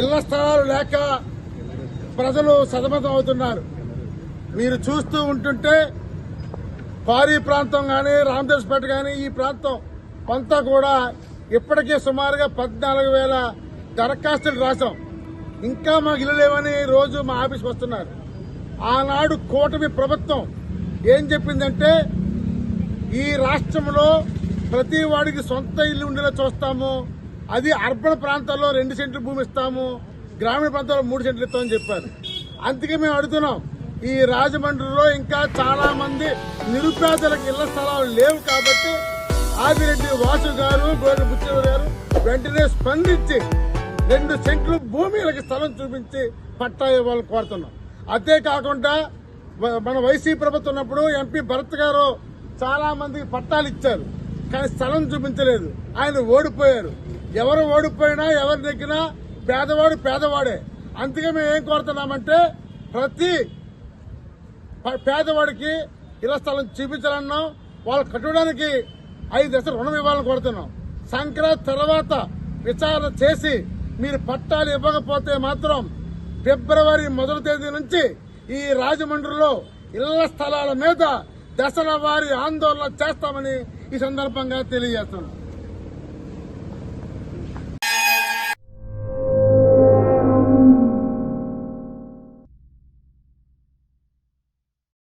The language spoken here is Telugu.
ఇళ్ళ స్థలాలు లేక ప్రజలు సతమతం అవుతున్నారు. మీరు చూస్తూ ఉంటుంటే పారీ ప్రాంతం కానీ రామదాస్పేట కానీ ఈ ప్రాంతం కొంత కూడా ఇప్పటికే సుమారుగా పద్నాలుగు వేల దరఖాస్తులు రాశాం. ఇంకా మాకు ఇల్లు లేవని రోజు మా ఆఫీస్కి వస్తున్నారు. ఆనాడు కూటమి ప్రభుత్వం ఏం చెప్పిందంటే ఈ రాష్ట్రంలో ప్రతి వాడికి సొంత ఇల్లు ఉండేలా చూస్తాము. అది అర్బన్ ప్రాంతాల్లో రెండు సెంట్లు భూమి ఇస్తాము గ్రామీణ ప్రాంతాల్లో మూడు సెంట్లు ఇస్తామని చెప్పారు. అందుకే మేము అడుగుతున్నాం ఈ రాజమండ్రిలో ఇంకా చాలా మంది నిరుపేదలకు ఇళ్ళ స్థలాలు లేవు కాబట్టి ఆదిరెడ్డి వాసు గారు గోడ బుచ్చయ్య గారు వెంటనే స్పందించి రెండు సెంట్లు భూమిలకు స్థలం చూపించి పట్టా ఇవ్వాలని కోరుతున్నాం. అదే కాకుండా మన వైసీపీ ప్రభుత్వం ఉన్నప్పుడు ఎంపీ భరత్ గారు చాలా మందికి పట్టాలు ఇచ్చారు కానీ స్థలం చూపించలేదు. ఆయన ఓడిపోయారు. ఎవరు ఓడిపోయినా ఎవరు నెగ్గినా పేదవాడు పేదవాడే. అందుకే మేము ఏం కోరుతున్నామంటే ప్రతి పేదవాడికి ఇళ్ళ స్థలం చూపించాలన్నాం. వాళ్ళు కట్టడానికి ఐదు దశలు రుణం ఇవ్వాలని కోరుతున్నాం. సంక్రాంతి తర్వాత విచారణ చేసి మీరు పట్టాలు ఇవ్వకపోతే మాత్రం ఫిబ్రవరి మొదటి తేదీ నుంచి ఈ రాజమండ్రిలో ఇళ్ళ స్థలాల మీద దశల వారి ఆందోళన చేస్తామని ఈ సందర్భంగా తెలియజేస్తున్నాం.